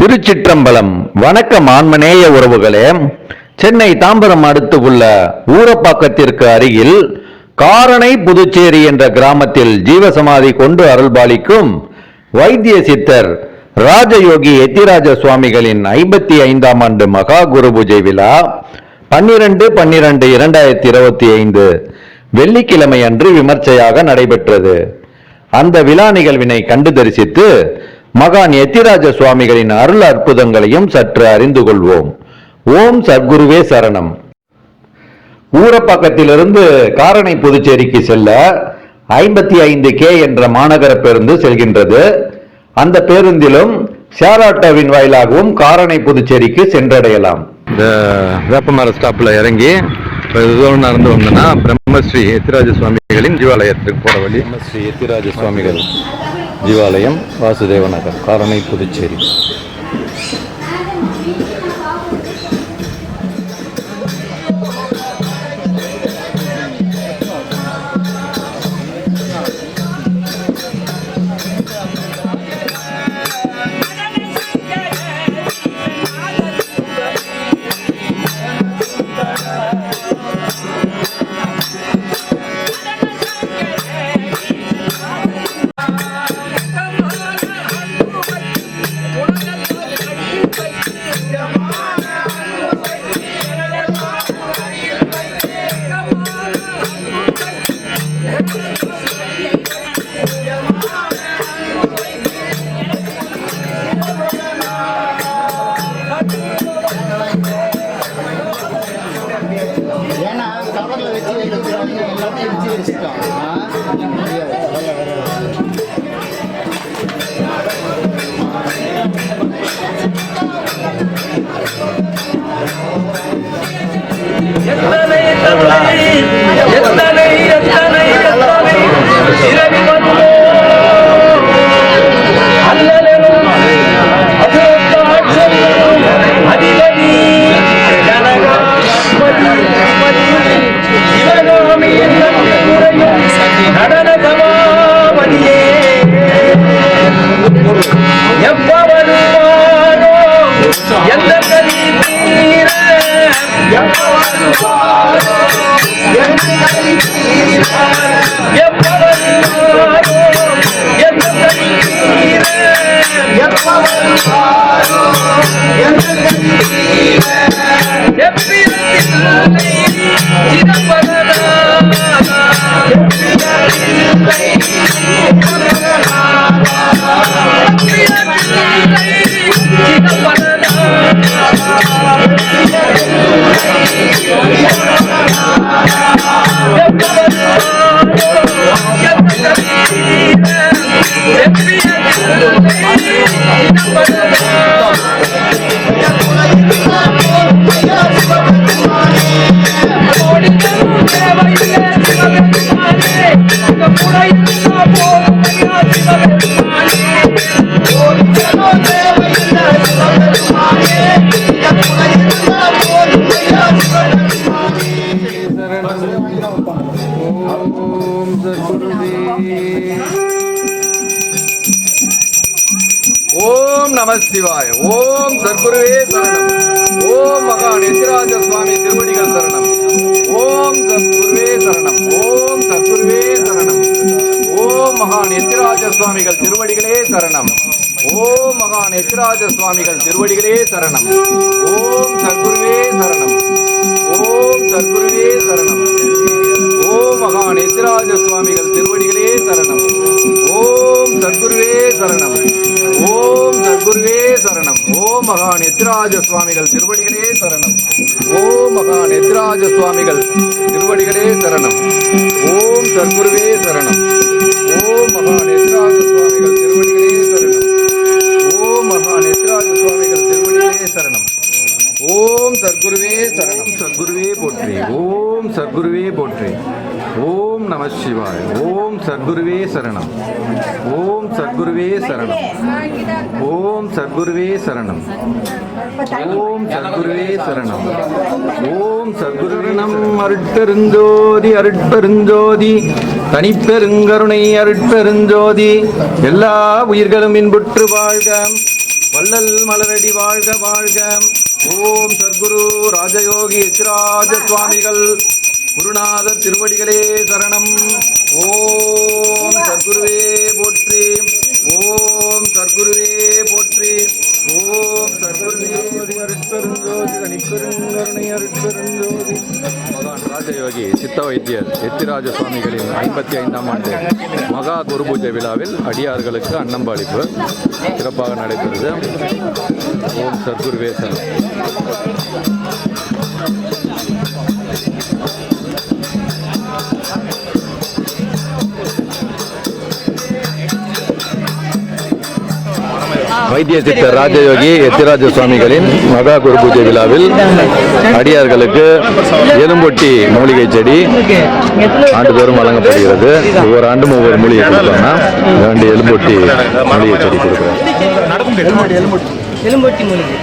திருச்சிற்றம்பலம். வணக்கம் ஆன்மநேய உறவுகளே. சென்னை தாம்பரம் அடுத்து உள்ள ஊரப்பாக்கத்திற்கு அருகில் காரணை புதுச்சேரி என்ற கிராமத்தில் ஜீவசமாதி கொண்டு அருள்பாலிக்கும் வைத்திய சித்தர் ராஜயோகி எத்திராஜ சுவாமிகளின் ஐம்பத்தி ஐந்தாம் ஆண்டு மகா குரு பூஜை விழா பன்னிரண்டு பன்னிரண்டு இரண்டாயிரத்தி இருபத்தி ஐந்து வெள்ளிக்கிழமை அன்று விமர்சையாக நடைபெற்றது. அந்த விழா நிகழ்வினை கண்டு தரிசித்து மகான் எத்திராஜ சுவாமிகளின் அருள் அற்புதங்களையும் சற்று அறிந்து கொள்வோம். ஓம் சத்குருவே சரணம். ஊரப்பாக்கத்திலிருந்து காரணை புதுச்சேரிக்கு செல்ல ஐம்பத்தி ஐந்து கே என்ற மாநகர பேருந்து செல்கின்றது. அந்த பேருந்திலும் ஷேராட்டோவின் வாயிலாகவும் காரணை புதுச்சேரிக்கு சென்றடையலாம். இந்த வேப்பமர ஸ்டாப்ல இறங்கி தூரம் நடந்து வந்தோம்னா பிரம்மஸ்ரீ எத்திராஜ சுவாமி சுவாமிகளின் ஜீவாலயத்துக்கு போற வழி. ஸ்ரீ எத்திராஜ சுவாமிகள் ஜீவாலயம் வாசுதேவ நகர் காரணை புதுச்சேரி. நம சிவாய ஓம் சர்க்குருவே சரணம். ஓம் மகா நித்யராஜ சுவாமி திருவடிகள் சரணம். ஓம் சர்க்குருவே சரணம். ஓம் சர்க்குருவே சரணம். ஓம் மகா நித்யராஜ சுவாமிகள் திருவடிகளே சரணம். ஓம் மகா நித்யராஜ சுவாமிகள் திருவடிகளே சரணம். ஓம் சத்குருவே சரணம். ஓம் சர்க்குருவே சரணம். ஓம் மகா நித்யராஜ சுவாமிகள் திருவடிகளே சரணம். ஓம் சர்க்குருவே சரணம். மகா நெத்ராஜ சுவாமிகள் திருவடிகளே சரணம். ஓம் மகா நெத்ராஜ சுவாமிகள் திருவடிகளே சரணம். ஓம் சத்குருவே சரணம். ஓம் மகா நெத்ராஜ சுவாமிகள் திருவடிகளே சரணம். ஓம் மகா நெத்ராஜ சுவாமிகள் திருவடிகளே சரணம். ஓம் சத்குருவே சரணம். சத்குருவே போற்றி. ஓம் சத்குருவே போற்றி. ஓம் நம சிவாய். ஓம் சத்குருவே சரணம். ஓம் சத்குருவே சரணம். ஓம் சத்குருவே சரணம். ஓம் சத்குருவே சரணம். ஓம் சத்குருணம் அருட்பெருஞ்சோதி அருட்பெருஞ்சோதி தனிப்பெருங்கருணை அருட்பெருஞ்சோதி எல்லா உயிர்களும் இன்புற்று வாழ்க. வள்ளல் மலரடி வாழ்க வாழ்க. ஓம் சர்க்குரு ராஜயோகி எத்திராஜ சுவாமிகள் குருநாதர் திருவடிகளே சரணம். ஓம் சர்க்குருவே போற்றி. ஓம் சர்க்குருவே போற்றி. ஓம் சர்க்குருவே அருட்பெருஞ்சோதி மகான் ராஜயோகி சித்த வைத்தியர் எத்திராஜ சுவாமிகளின் ஐம்பத்தி ஐந்தாம் ஆண்டு மகா குரு பூஜை விழாவில் அடியார்களுக்கு அன்னம்பாளிப்பு சிறப்பாக நடைபெறுது. ஓம் சர்க்குருவே சரணம் வைத்திய சித்தர் ராஜயோகி எத்திராஜ சுவாமிகளின் மகா குரு பூஜை விழாவில் அடியார்களுக்கு எலும்பொட்டி மூலிகை செடி ஆண்டுதோறும் வழங்கப்படுகிறது. ஒவ்வொரு ஆண்டும் ஒவ்வொரு மூலிகை கொடுப்பாங்க ரெண்டு எலும்பொட்டி மூலிகை செடி கொடுக்குறேன் எலும்பொட்டி மூலிகை.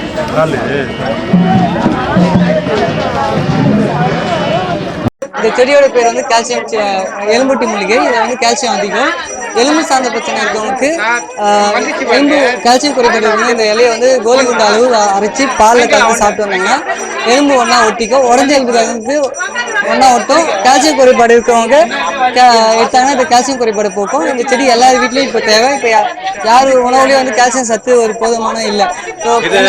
இந்த செடியோட பேர் வந்து கால்சியம் செ- எலும்புட்டி மூலிகை. இதில் வந்து கால்சியம் அதிகம். எலும்பு சார்ந்த பிரச்சனை இருக்கவங்களுக்கு எலும்பு கால்சியம் குறைபாடு இந்த இலையை வந்து கோலி குண்ட அளவு அரைச்சி பாலில் கலந்து சாப்பிட்டு வந்தாங்கன்னா எலும்பு ஒன்றா ஒட்டிக்கும் உடஞ்ச எலும்பு ஒன்றா ஒட்டும். கால்சியம் குறைபாடு இருக்கவங்க கா- எடுத்தாங்கன்னா இந்த கால்சியம் குறைபாடு போக்கும். இந்த செடி எல்லார் வீட்லேயும் இப்போ தேவை. இப்போ யார் உணவுலேயும் வந்து கால்சியம் சத்து ஒரு போதுமான இல்லை. ஸோ இது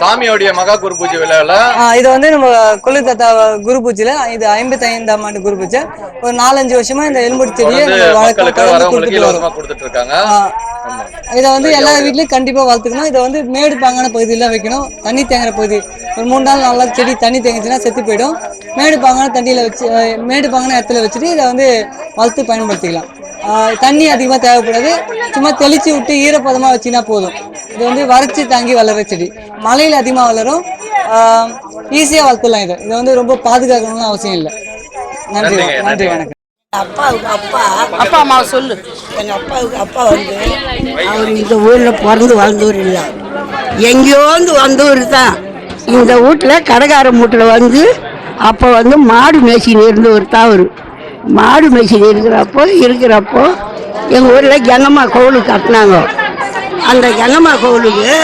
சாமியோடைய மகா குரு பூஜை விழாவில் இது வந்து நம்ம கொள்ளு தாத்தா குரு பூஜையில இது ஐம்பத்தி ஐந்தாம் ஆண்டு குரு பூஜை. ஒரு நாலஞ்சு வருஷமா இந்த எலும்புடி செடியை வரவங்களுக்கு கொடுத்துட்டு இலவசமா வரோம். கொடுத்துட்டு இருக்காங்க. இதை வந்து எல்லா வீட்லயும் கண்டிப்பா வளர்த்துக்கணும். இதை வந்து மேடு பாங்கான பகுதியில வைக்கணும். தண்ணி தேங்குற பகுதி. ஒரு மூணு நாள் நல்லா செடி தண்ணி தேங்குச்சுன்னா செத்து போயிடும். மேடு பாங்கான தண்ணியில வச்சு மேடு பாங்கான இடத்துல வச்சுட்டு இதை வந்து வளர்த்து பயன்படுத்திக்கலாம். தண்ணி அதிகமாக தேவைப்படாது. சும்மா தெளிச்சு விட்டு ஈரப்பதமாக வச்சினா போதும். இது வந்து வறட்சி தாங்கி வளர்ற செடி. மழையில் அதிகமாக வளரும். ஈஸியாக வளர்த்துலாம் இது. இது வந்து ரொம்ப பாதுகாக்கணும்னு அவசியம் இல்லை. நன்றி. நன்றி வணக்கம். அப்பாவுக்கு அப்பா. அப்பா அம்மாவை சொல்லு. எங்கள் அப்பாவுக்கு அப்பா வந்து அவர் இந்த ஊரில் பிறந்து வளர்ந்தவர் இல்லை. எங்கேயோந்து வந்தவர் தான். இந்த வீட்டில் கடைக்கார வீட்டில் வந்து அப்போ வந்து மாடு மேய்ச்சின்னு இருந்தவர் தான் அவர். மாடு மேய்ச்சின்னு இருக்கிறப்போ இருக்கிறப்போ எங்கள் ஊரில் கங்கம்மா கோவிலுக்கு கட்டினாங்க. அந்த கங்கம்மா கோவிலுக்கு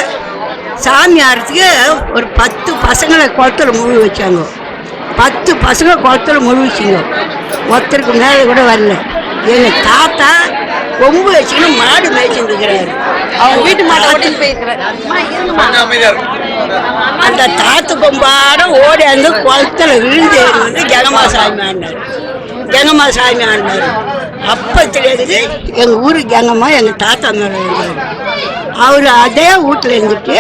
சாமி ஆடுறதுக்கு ஒரு பத்து பசங்களை குளத்துல முழு வச்சாங்க. பத்து பசங்க குளத்துல முழுவிச்சிங்க. ஒருத்தருக்கு மேலே கூட வரல. எங்க தாத்தா கொம்பு வச்சுன்னு மாடு மேய்ச்சிட்டு இருக்கிறாரு அவங்க வீட்டு மாட்டை போயிருக்கிறாரு அந்த தாத்து கொம்பாட ஓடி அந்த குளத்துல விழுந்து வந்து ஜெகமா சாமி ஆடினார். ஜெகமா சாமி ஆடினார். அப்பத்துலேருந்து எங்கள் ஊரு ஜெகமா எங்கள் தாத்தா மேலே இருந்தார் அவர் அதே வீட்டில் இருந்துட்டு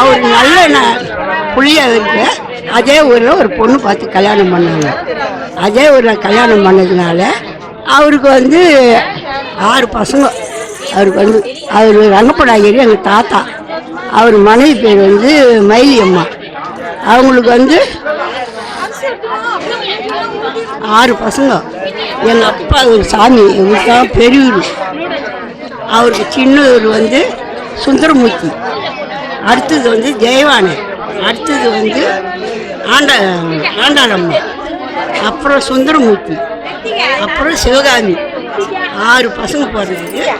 அவர் நல்ல புள்ளியா இருக்கு. அதே ஊரில் ஒரு பொண்ணு பார்த்து கல்யாணம் பண்ணாங்க. அதே ஊரில் கல்யாணம் பண்ணதுனால அவருக்கு வந்து ஆறு பசங்க. அவருக்கு வந்து அவர் ரங்கப்படாகிரி எங்கள் தாத்தா. அவர் மனைவி பேர் வந்து மயிலி அம்மா. அவங்களுக்கு வந்து ஆறு பசங்க. எங்கள் அப்பா ஒரு சாமி இவருக்கு தான் பெரியவர். அவருக்கு சின்னவர் வந்து சுந்தரமூர்த்தி. அடுத்தது வந்து ஜெயவாணி அடுத்தது வந்து ஆண்ட ஆண்டாளம்மா. அப்புறம் சுந்தரமூர்த்தி அப்புறம் சிவகாமி. ஆறு பசங்க பிறந்தது.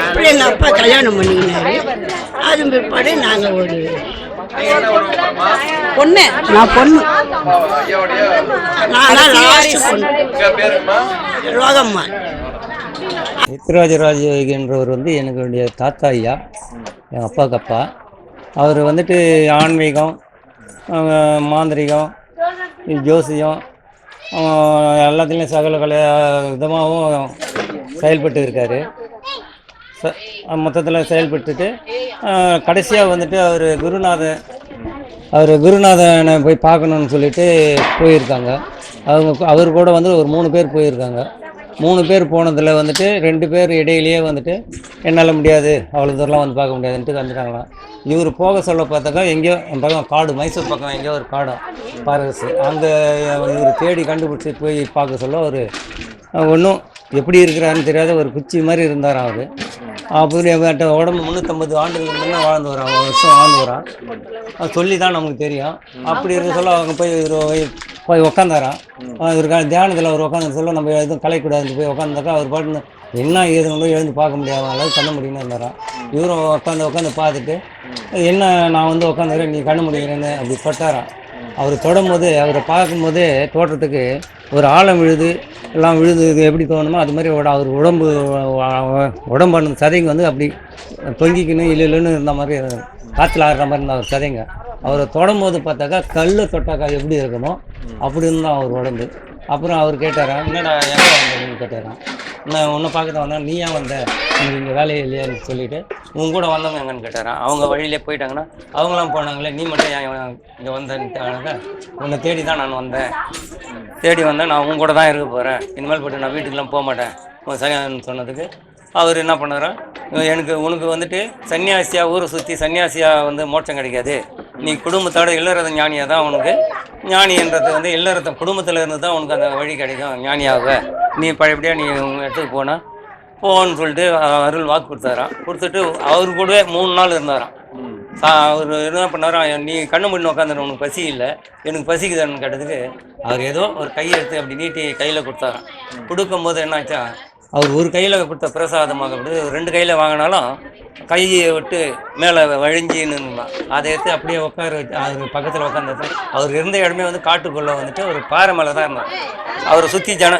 அப்புறம் எங்கள் அப்பா கல்யாணம் பண்ணிக்கினாரு. அது பிற்பாடு நாங்கள் ஒரு பொண்ணு. நான் பொண்ணு. நான் லாஸ்ட் பொண்ணு. ரோகம்மா. எத்திராஜராஜ என்றவர் வந்து என்னுடைய தாத்தா ஐயா. எங்கள் அப்பாவுக்கு அப்பா. அவர் வந்துட்டு ஆன்மீகம் மாந்திரிகம் ஜோசியம் எல்லாத்துலேயும் சகல கலை விதமாகவும் செயல்பட்டு இருக்கார். ச மொத்தத்தில் செயல்பட்டுட்டு கடைசியாக வந்துட்டு அவர் குருநாதன் அவர் குருநாதனை போய் பார்க்கணுன்னு சொல்லிட்டு போயிருக்காங்க. அவங்க அவர் கூட வந்து ஒரு மூணு பேர் போயிருக்காங்க. மூணு பேர் போனதில் வந்துட்டு ரெண்டு பேர் இடையிலேயே வந்துட்டு என்னால் முடியாது அவ்வளோ தூரம்லாம் வந்து பார்க்க முடியாதுன்ட்டு வந்துட்டாங்களாம். இவர் போக சொல்ல பார்த்தாக்கா எங்கேயோ என் பக்கம் காடு மைசூர் பக்கம் எங்கேயோ ஒரு காடு பாரகஸ் அங்கே இவர் தேடி கண்டுபிடிச்சி போய் பார்க்க சொல்ல அவர் ஒன்றும் எப்படி இருக்கிறாருன்னு தெரியாத ஒரு குச்சி மாதிரி இருந்தார் அவர். அப்படி உடம்பு முந்நூற்றம்பது ஆண்டுகளுக்கு முன்னே வாழ்ந்து வரான் வருஷம் வாழ்ந்து வரான் அது சொல்லி தான் நமக்கு தெரியும். அப்படி இருக்க சொல்ல அவங்க போய் போய் உக்காந்தாராம். ஒரு தியானத்தில் அவர் உட்காந்து சொல்ல நம்ம எதுவும் கலைக்கூடாதுன்னு போய் உட்காந்தாக்கா அவர் பாட்டு என்ன ஏதுன்னு எழுந்து பார்க்க முடியாத அளவுக்கு கண்ண முடியும்னு இருந்தாராம். இவரும் உட்காந்து உட்காந்து பார்த்துட்டு என்ன நான் வந்து உட்காந்துக்கிறேன் நீ கண்ணு முடிக்கிறேன்னு அப்படி பட்டாராம். அவர் தொடும்போது அவரை பார்க்கும்போதே தோற்றத்துக்கு ஒரு ஆழம் விழுது எல்லாம் விழுது இது எப்படி தோணுமோ அது மாதிரி அவர் உடம்பு உடம்பான சதைங்க வந்து அப்படி தொங்கிக்கணும் இல்லை இல்லைன்னு இருந்த மாதிரி காற்றுல ஆடுற மாதிரி இருந்தால் அவர் சதைங்க. அவரை தொடும்போது பார்த்தாக்கா கல்லை தொட்டாக்கா எப்படி இருக்குமோ அப்படி இருந்தால் அவர் உடம்பு. அப்புறம் அவர் கேட்டாரான் என்னடா எங்கே கேட்டாரான் நான் உன்னை பார்க்க தான் வந்தேன். நீ ஏன் வந்த? எனக்கு இங்கே வேலையே இல்லையான்னு சொல்லிட்டு உன் கூட வந்தவங்க எங்கன்னு கேட்டாரான் அவங்க வழியிலே போயிட்டாங்கன்னா அவங்களாம் போனாங்களே நீ மட்டும் ஏன் இங்கே வந்தேன்ட்டாங்க உன்னை தேடி தான் நான் வந்தேன். தேடி வந்தேன் நான் உன் கூட தான் இருக்க போகிறேன் இனிமேல் போட்டு நான் வீட்டுக்கெலாம் போக மாட்டேன். உன் சரியான்னு சொன்னதுக்கு அவர் என்ன பண்ணுறான் எனக்கு உனக்கு வந்துட்டு சன்னியாசியாக ஊரை சுற்றி சன்னியாசியாக வந்து மோட்சம் கிடைக்காது. நீ குடும்பத்தோட இல்லறத ஞானியாக தான் உனக்கு. ஞானின்றது வந்து இல்லறத குடும்பத்தில் இருந்து தான் உனக்கு அந்த வழி கிடைக்கும் ஞானியாக. நீ பழையபடியாக நீ உங்கள் இடத்துக்கு போனால் போன்னு சொல்லிட்டு அருள் வாக்கு கொடுத்தாராம். கொடுத்துட்டு அவர் கூடவே மூணு நாள் இருந்தாராம். அவர் என்ன பண்ணாராம் நீ கண்ணு முடி உட்காந்துரு உனக்கு பசி இல்லை எனக்கு பசிக்குதான்னு கேட்டதுக்கு அவர் ஏதோ ஒரு கையை எடுத்து அப்படி நீட்டி கையில் கொடுத்தாராம். கொடுக்கும்போது என்னாச்சா அவர் ஒரு கையில் கொடுத்த பிரசாதமாக ரெண்டு கையில் வாங்கினாலும் கையை விட்டு மேலே வழிஞ்சின்னு அதை எடுத்து அப்படியே உட்கார வச்சு அவர் பக்கத்தில் உட்காந்து அவர் இருந்த இடமே வந்து காட்டுக்குள்ளே வந்துட்டு ஒரு பாறை மேலே தான் இருந்தார். அவரை சுற்றி ஜன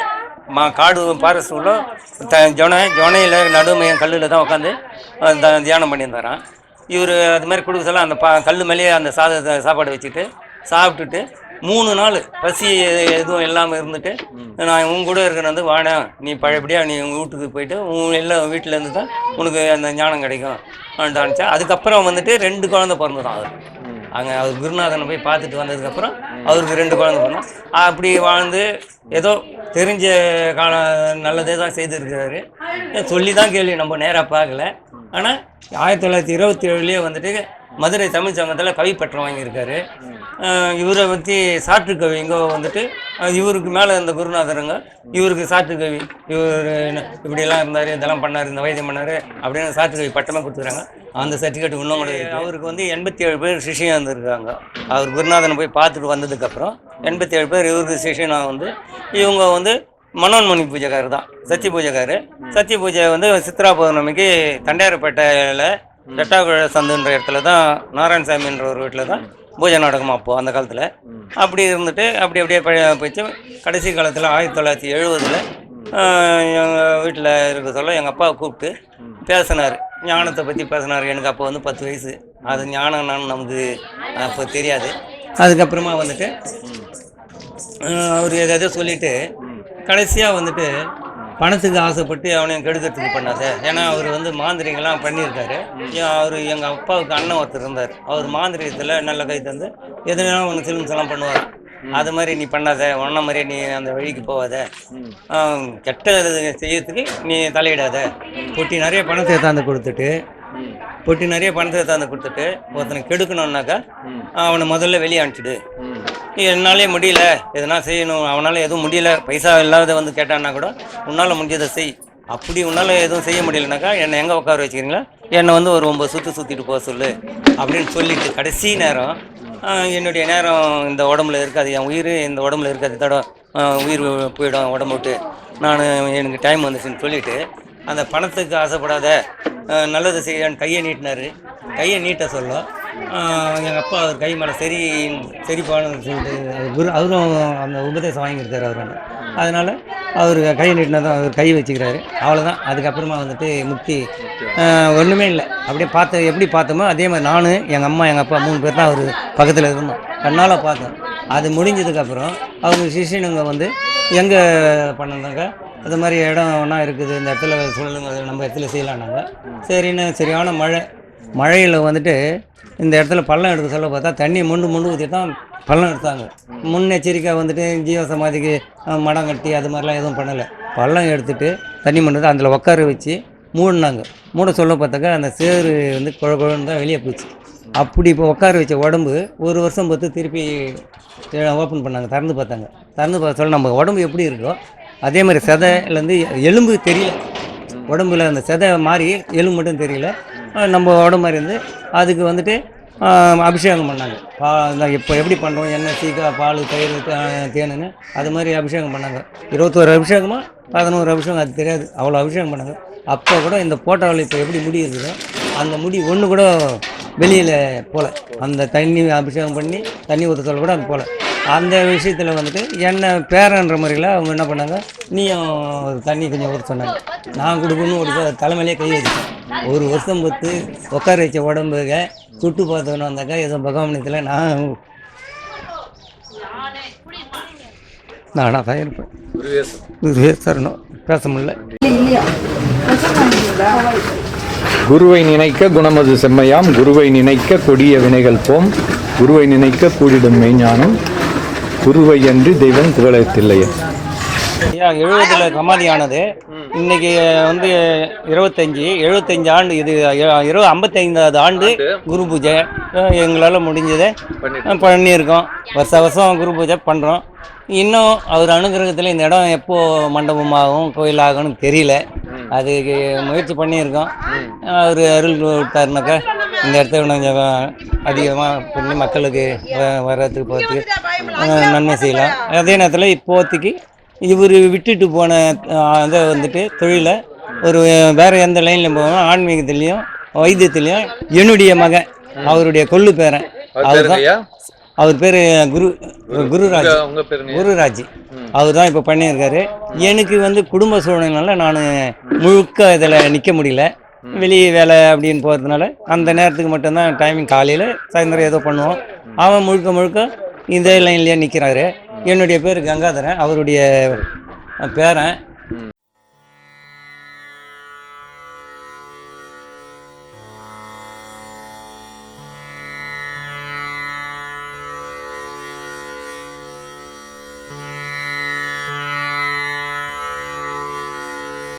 மா காடு பாறை சூழல த ஜொனை ஜொனையில் நடுமையம் கல்லில் தான் உட்காந்து தியானம் பண்ணியிருந்தாராம். இவர் அது மாதிரி கொடுக்க சொல்ல அந்த பா கல் மேலேயே அந்த சாதத்தை சாப்பாடு வச்சுட்டு சாப்பிட்டுட்டு மூணு நாள் பசி எதுவும் இல்லாமல் இருந்துட்டு நான் உன் கூட இருக்கிற வந்து வாடா நீ பழையபடியாக நீ உங்கள் வீட்டுக்கு போயிட்டு உன் எல்லாம் வீட்டில் இருந்து தான் உனக்கு அந்த ஞானம் கிடைக்கும் ஆனிச்சா அதுக்கப்புறம் வந்துட்டு ரெண்டு குழந்தை பிறந்துதான் அவர் அங்கே அவர் குருநாதனை போய் பார்த்துட்டு வந்ததுக்கப்புறம் அவருக்கு ரெண்டு குழந்தை பிறந்தோம். அப்படி வாழ்ந்து ஏதோ தெரிஞ்ச கால நல்லதே தான் செய்திருக்கிறாரு. சொல்லி தான் கேள்வி நம்ம நேராக பார்க்கல. ஆனால் ஆயிரத்தி தொள்ளாயிரத்தி இருபத்தி ஏழுலேயே வந்துட்டு மதுரை தமிழ் சங்கத்தில் கவி பட்டம் வாங்கியிருக்காரு. இவரை பற்றி சாற்று கவிங்க வந்துட்டு இவருக்கு மேலே இருந்த குருநாதருங்க இவருக்கு சாற்று கவி இவர் என்ன இப்படியெல்லாம் இருந்தார் இதெல்லாம் பண்ணார் இந்த வைத்தியம் பண்ணார் அப்படின்னு சாற்று கவி பட்டமே கொடுத்துருக்காங்க அந்த சர்டிஃபிகேட் இன்னும் கூட. அவருக்கு வந்து எண்பத்தி ஏழு பேர் சிஷியம் இருந்திருக்காங்க. அவர் குருநாதனை போய் பார்த்துட்டு வந்ததுக்கப்புறம் எண்பத்தி ஏழு பேர் இவருக்கு சிஷியனாக வந்து இவங்க வந்து மனோன்மணி பூஜைக்காரர் தான் சத்தி பூஜைக்காரர் சத்தி பூஜை வந்து சித்ரா பௌர்ணமிக்கு தண்டையார்பேட்டையில் ரெட்டாகுழ சந்துன்ற இடத்துல தான் நாராயணசாமின்ற ஒரு வீட்டில் தான் பூஜை நடக்கும் அப்போது அந்த காலத்தில். அப்படி இருந்துட்டு அப்படி அப்படியே பழைய போயிடுச்சு கடைசி காலத்தில் ஆயிரத்தி தொள்ளாயிரத்தி எழுபதில் எங்கள் வீட்டில் இருக்க சொல்ல எங்கள் அப்பாவை கூப்பிட்டு பேசினார். ஞானத்தை பற்றி பேசினார். எனக்கு அப்போ வந்து பத்து வயசு. அது ஞானம் நமக்கு அப்போ தெரியாது. அதுக்கப்புறமா வந்துட்டு அவர் எதாவது சொல்லிட்டு கடைசியாக வந்துட்டு பணத்துக்கு ஆசைப்பட்டு அவனையும் கெடுக்கிறதுக்கு பண்ணாத. ஏன்னா அவர் வந்து மாந்திரிகம்லாம் பண்ணியிருக்காரு. அவர் எங்கள் அப்பாவுக்கு அண்ணன் ஒருத்தர் இருந்தார். அவர் மாந்திரிகத்தில் நல்ல கை தந்து எதுனாலும் ஒன்று சிலிம்ஸ் எல்லாம் பண்ணுவார். அது மாதிரி நீ பண்ணாத. ஒன்ன மாதிரியே நீ அந்த வழிக்கு போகாத கெட்ட செய்யறதுக்கு நீ தலையிடாத. பொட்டி நிறைய பணத்தை எடுத்தாந்து கொடுத்துட்டு பொட்டி நிறைய பணத்தை எடுத்தாந்து கொடுத்துட்டு ஒருத்தனை கெடுக்கணுன்னாக்கா அவனை முதல்ல வெளியே அனுப்பிச்சிடு. என்னாலே முடியல. எதனா செய்யணும். அவனால் எதுவும் முடியல. பைசா இல்லாத வந்து கேட்டான்னா கூட உன்னால் முடிஞ்சதை செய். அப்படி உன்னால் எதுவும் செய்ய முடியலனாக்கா என்னை எங்கே உட்கார வச்சுக்கிறீங்களா? என்னை வந்து ஒரு ஒம்பது சுற்றி சுற்றிட்டு போக சொல்லு. அப்படின்னு சொல்லிட்டு கடைசி நேரம் என்னுடைய நேரம் இந்த உடம்புல இருக்காது. என் உயிர் இந்த உடம்புல இருக்காது. தட உயிர் போயிடும் உடம்பு விட்டு. நான் எனக்கு டைம் வந்துச்சுன்னு சொல்லிவிட்டு அந்த பணத்துக்கு ஆசைப்படாத நல்லது செய்யான்னு கையை நீட்டினார். கையை நீட்ட சொல்ல எங்கள் அப்பா அவர் கை மேலே சரி சரிப்பான்னு சொல்லிட்டு குரு அவரும் அந்த உபதேசம் வாங்கியிருக்காரு அவர். அதனால் அவர் கை நீட்டினா தான் அவர் கை வச்சுக்கிறாரு. அவ்வளோதான் அதுக்கப்புறமா வந்துட்டு முக்தி ஒன்றுமே இல்லை. அப்படியே பார்த்த எப்படி பார்த்தோமோ அதே மாதிரி நான் எங்கள் அம்மா எங்கள் அப்பா மூணு பேர் தான் அவர் பக்கத்தில் இருந்தோம். கண்ணால் பார்த்தோம். அது முடிஞ்சதுக்கப்புறம் அவங்க சிஷியனுங்க வந்து எங்கே பண்ணாங்க? அது மாதிரி இடம் ஒன்றா இருக்குது. இந்த இடத்துல சொல்லுங்க நம்ம இடத்துல செய்யலான்னாங்க சரின்னு சரியான மழை மழையில் வந்துட்டு இந்த இடத்துல பள்ளம் எடுக்க சொல்ல பார்த்தா தண்ணி முண்டு முண்டு ஊற்றி தான் பள்ளம் எடுத்தாங்க. முன்னெச்சரிக்கை வந்துட்டு ஜீவ சமாதிக்கு மடம் கட்டி அது மாதிரிலாம் எதுவும் பண்ணலை. பள்ளம் எடுத்துட்டு தண்ணி மண்டு அதில் உட்கார வச்சு மூடினாங்க. மூட சொல்ல பார்த்தாக்கா அந்த சேறு வந்து குழ குழன்னு தான் வெளியே போச்சு. அப்படி இப்போ உட்கார வச்ச உடம்பு ஒரு வருஷம் பார்த்து திருப்பி ஓப்பன் பண்ணாங்க. திறந்து பார்த்தாங்க. திறந்து பார்த்த சொல்ல நம்ம உடம்பு எப்படி இருக்கோ அதே மாதிரி செதைலேருந்து எலும்பு தெரியல. உடம்புல அந்த செதை மாறி எலும்பு மட்டும் தெரியல. நம்ம உடம்பு மாதிரி இருந்து அதுக்கு வந்துட்டு அபிஷேகம் பண்ணாங்க. பா இந்த இப்போ எப்படி பண்ணுறோம் என்ன சீக்கா பால் தயிர் தேனுன்னு அது மாதிரி அபிஷேகம் பண்ணாங்க. இருபத்தோரு அபிஷேகமாக பதினோரு அபிஷேகம் அது தெரியாது. அவ்வளோ அபிஷேகம் பண்ணாங்க. அப்போ கூட இந்த போட்டாவில் இப்போ எப்படி முடி இருக்குதோ அந்த முடி ஒன்று கூட வெளியில் போகல அந்த தண்ணி அபிஷேகம் பண்ணி தண்ணி ஊற்ற கூட அது போகல அந்த விஷயத்தில் வந்துட்டு என்ன பேரன்ற முறையில் அவங்க என்ன பண்ணாங்க நீயும் ஒரு தண்ணி கொஞ்சம் ஊற்ற சொன்னாங்க. நான் கொடுக்கணும் ஒரு தலைமையிலே கை வச்சேன் ஒரு வருஷம் பத்து உட்கார வச்ச உடம்புக சுட்டு பார்த்தவனு வந்தாக்கா ஏதோ பகவானத்தில் நான் நானாக தான் இருப்பேன் குருவே சரணம். பேச முடியல. குருவை நினைக்க குணமது செம்மையாம் குருவை நினைக்க கொடிய வினைகள் போம் குருவை நினைக்க கூடிடும் மெய்ஞானம் குருவை அன்றி தெய்வம் புகழத்தில்லையே ஐயா எழுபதில் சமாதி ஆனது இன்னைக்கு வந்து இருபத்தஞ்சி எழுபத்தஞ்சு ஆண்டு இது இருபது ஐம்பத்தைந்தாவது ஆண்டு குரு பூஜை. எங்களால் முடிஞ்சதை பண்ணியிருக்கோம். வருஷ வருஷம் குரு பூஜை பண்ணுறோம் இன்னும் அவர் அனுகிரகத்தில் இந்த இடம் எப்போ மண்டபமாகும் கோயிலாகும்னு தெரியல. அதுக்கு முயற்சி பண்ணியிருக்கோம். அவர் அருள் விட்டாருனாக்கா இந்த இடத்த கொஞ்சம் அதிகமாக பண்ணி மக்களுக்கு வர்றதுக்கு போகிறதுக்கு நன்மை செய்யலாம். அதே நேரத்தில் இப்போதைக்கு இவர் விட்டுட்டு போன அஹ், இதை வந்துட்டு தொழிலை ஒரு வேற எந்த லைனில் போகணும் ஆன்மீகத்துலேயும் வைத்தியத்துலேயும் என்னுடைய மகன் அவருடைய கொள்ளு பேரன். அவர் தான் அவர் பேர் குரு குருராஜ். குருராஜ். அவர் தான் இப்போ பண்ணியிருக்காரு. எனக்கு வந்து குடும்ப சூழ்நிலைனால நான் முழுக்க இதில் நிற்க முடியல. வெளியே வேலை அப்படின்னு போகிறதுனால அந்த நேரத்துக்கு மட்டும்தான் டைமிங் காலையில் சாயந்தரம் ஏதோ பண்ணுவோம். அவன் முழுக்க முழுக்க இந்த லைன்லேயே நிற்கிறாரு என்னுடைய பேர் கங்காதரன். அவருடைய பேரன்.